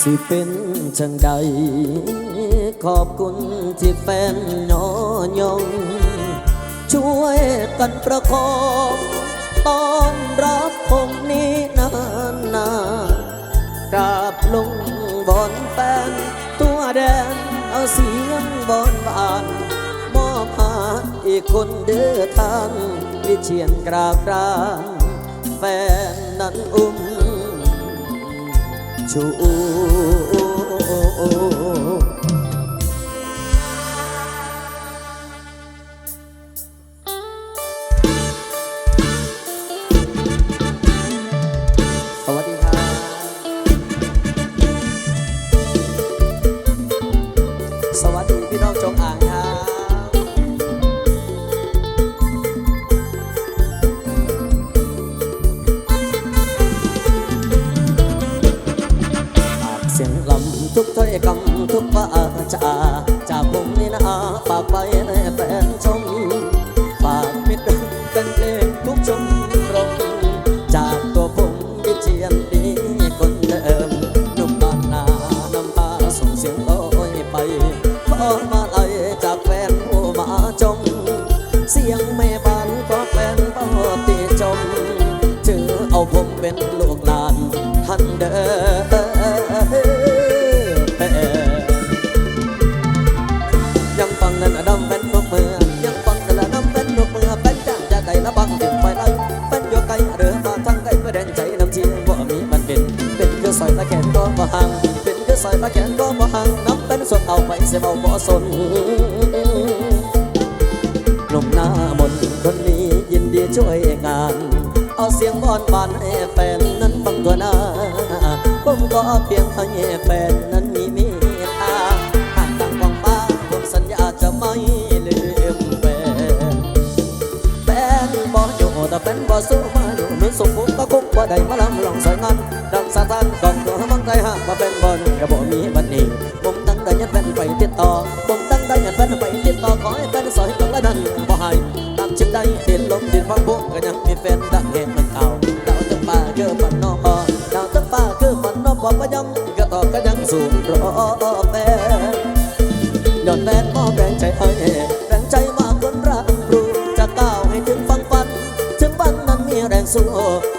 สิเป็นจังใด ขอบคุณที่แฟนยอยง ช่วยกันประคองต้อนรับผมนี้นานนากราบลงบอนแฟน ตัวแดนเอาเสียงบอนบานมอบหาอีกคนเดินทางวิเชียนกราบกรานแฟนนั้นอุ้ม ชู เป็นคือสอยตะแขนก็บ่ห่างน้ำเป็นส่วนเอาไปเสียเบาบ่สนหนุ่มหน้ามนต์คนนี้ยินดีช่วยงาน เอาเสียงบอนบานให้แฟนนั้นฟังตัวหน้าผมก็เพียงให้แฟนนั้นมีเมตตาหากต่างกองฟ้าผมสัญญาจะไม่ลืมแฟนแฟนบ่อยู่แต่แฟนบ่สู้มาอยู่เหมือนสมบูรณ์ก็คงบ่ได้มาลำลองสอยงานดังสาทาน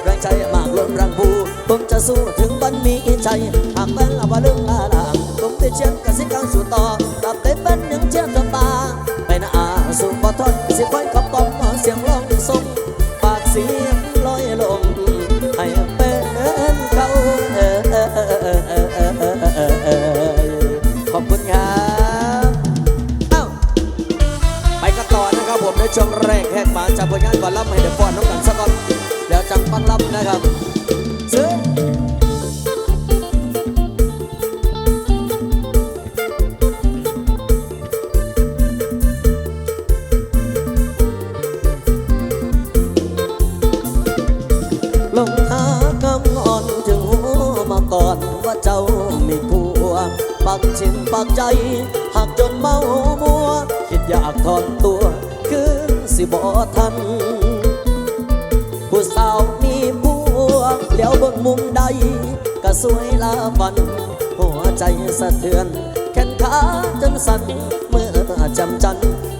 แรงใจมากล้นรังบูผมจะสู้ถึงวันมีอิชัยหากเป็นอาว่าลึมอาลางผมติดเชียนกับสิกังสู่ต่อตับเต็มเป็นหนึ่งเชียนตาไปนะอาสู่บ่ทนสิค่อยขับปอมเสียงร้องส่งปากเสียงลอยลงให้เป็นเขาขอบคุณครับเอ้าไปกันต่อนะครับผมในช่วงแรกแห่งมาจากผลงานก่อนรับให้เดอะฟอ นะครับซื้อลงหากำอ่อนถึงหัวมาก่อนว่าเจ้าไมีผัวปักชิมปักใจหากจนเมามัว คิดอยากถอนตัวคือสิบ่ทัน ผู้สาวมีผ เลี้ยวเบิ่งมุมใด ก็สวยลาฟัน หัวใจสะเทือน แขนขาจนสั่นเมื่อจำจัน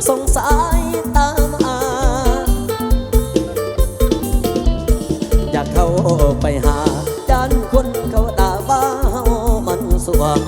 สงสายตามอา อยากเข้าไปหายันคนเขาด่าว่ามันสวง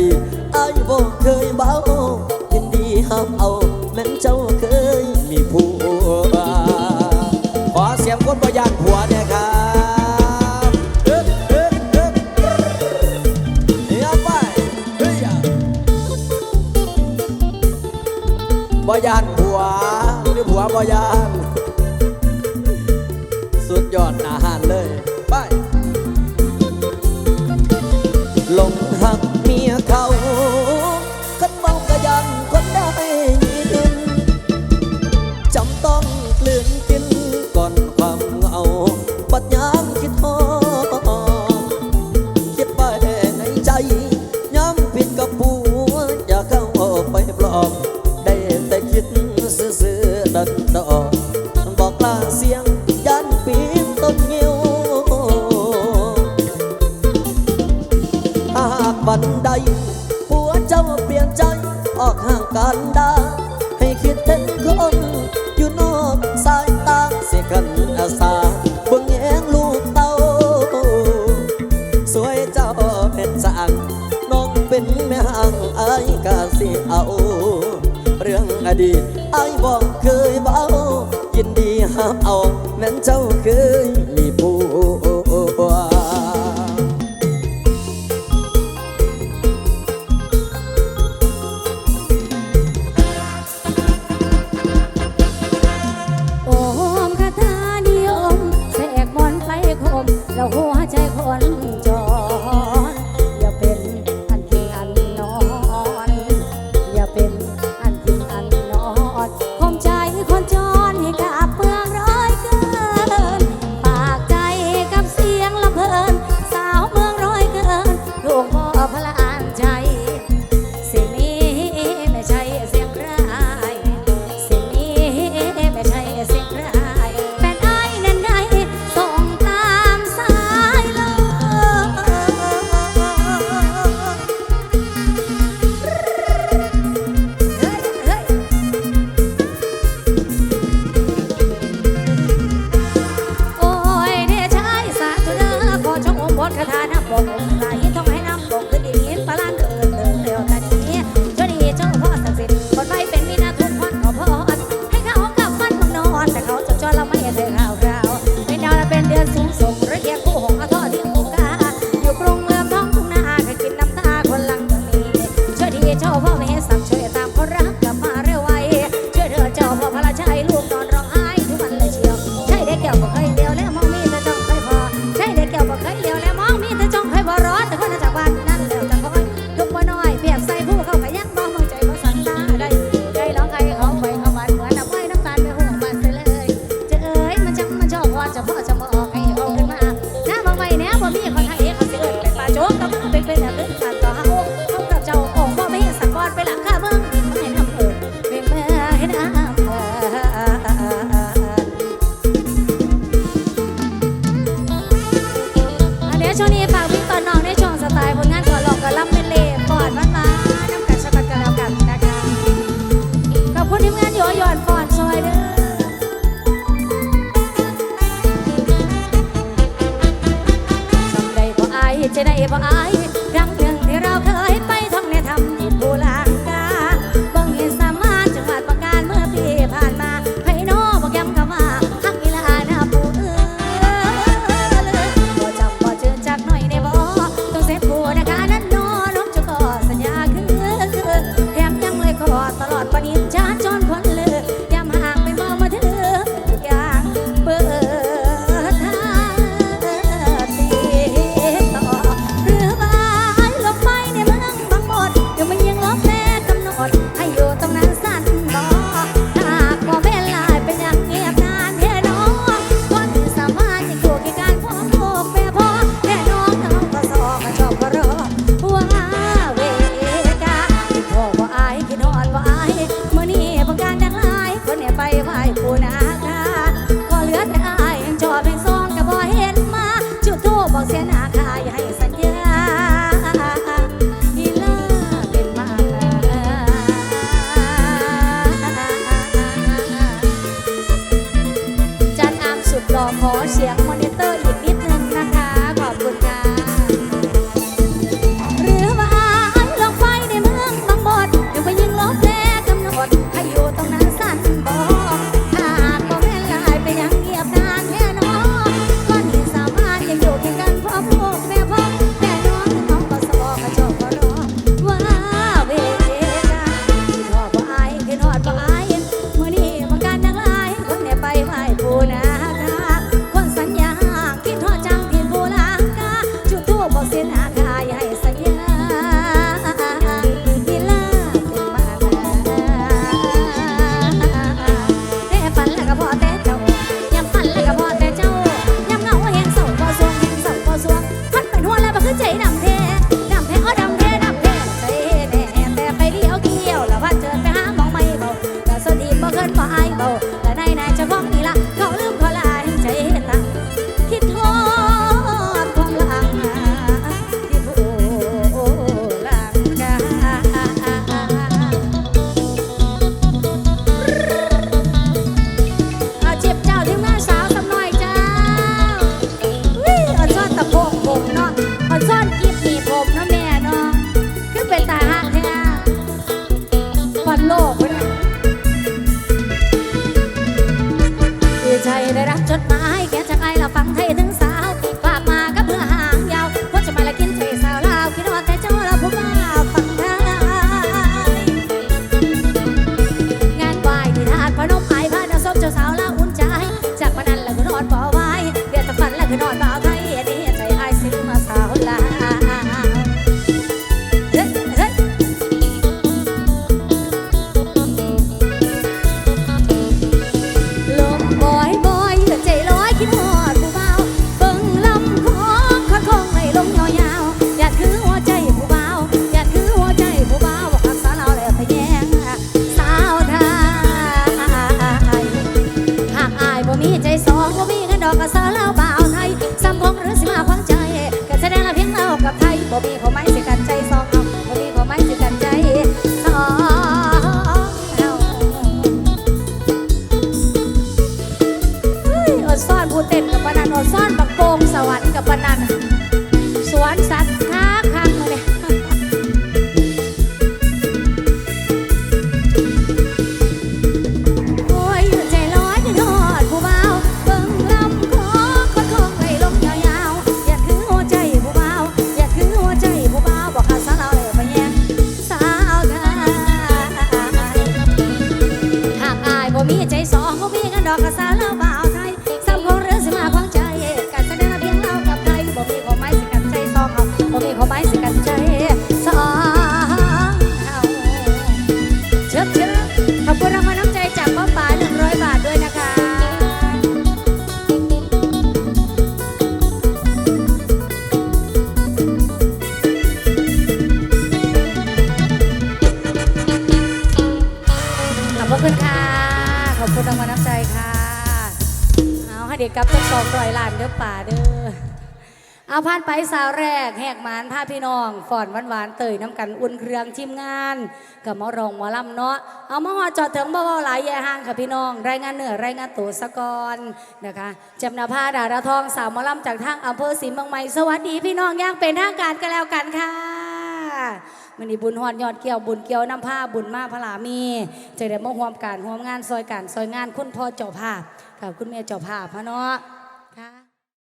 ดีตอายบ่เคยเบายินดีห้ามเอาแม้นเจ้าเคยมีผัวขอเสียงคนบ่ยานผัวเนี่ยครับเอ๊ะเอ๊ะเอ๊ะเฮ้ยเอาไปเฮ้ยบ่ยานผัวหรือผัวบ่ยาน ปัดยามคิดทอคิดไปในใจย้ำผิดกับผัวอย่าเข้าไปปลอบได้แต่คิดซื่อๆดันดอบอกลาเสียงยันปีนต้นเงิ้ยวหากบันใดผัวเจ้าเปลี่ยนใจออกห่างกันดาให้คิดถึงคนอยู่นอกสายตาเสียกันอาสา อดีตไอ้บอกเคยเบายินดีห้าเอาแม้นเจ้าเคย ช่วงนี้ฝากพี่ตอนน้องได้ช่งสไตล์ผลงานขอหลอกกับลับเป็นเล่ปอดมันมาน้ำกันสกัดกันแล้วกันนะคะขอบคุณทีมงานโยยอนปอดซอยเด้อจำได้บ่อายจะได้บ่อาย Obrigada. cứ chỉ làm theo าผ่านไปสาวแรกแหกมานพาพี่น้องฝอนหวานๆเตยน้ำกันอุ่นเครื่องทีมงานกับมอรองหมอลำเนาะเอามาหอจอดถึงบ่เว้าหลายแย่ห่างค่ะพี่น้องรายงานเหนือรายงานตัวสะกอนนะคะจำนาภาดาราทองสาวหมอลำจากทางอำเภอศรีเมืองใหม่สวัสดีพี่น้องย่างเป็นทางการกันแล้วกันค่ะมันนี้บุญหอดยอดเกี่ยวบุญเกี่ยวน้ำผ้าบุญมาพระลามีจะได้มาร่วมการร่วมงานซอยการซอยงานคุณพ่อเจ้าภาพกับคุณแม่เจ้าภาพพะเนาะ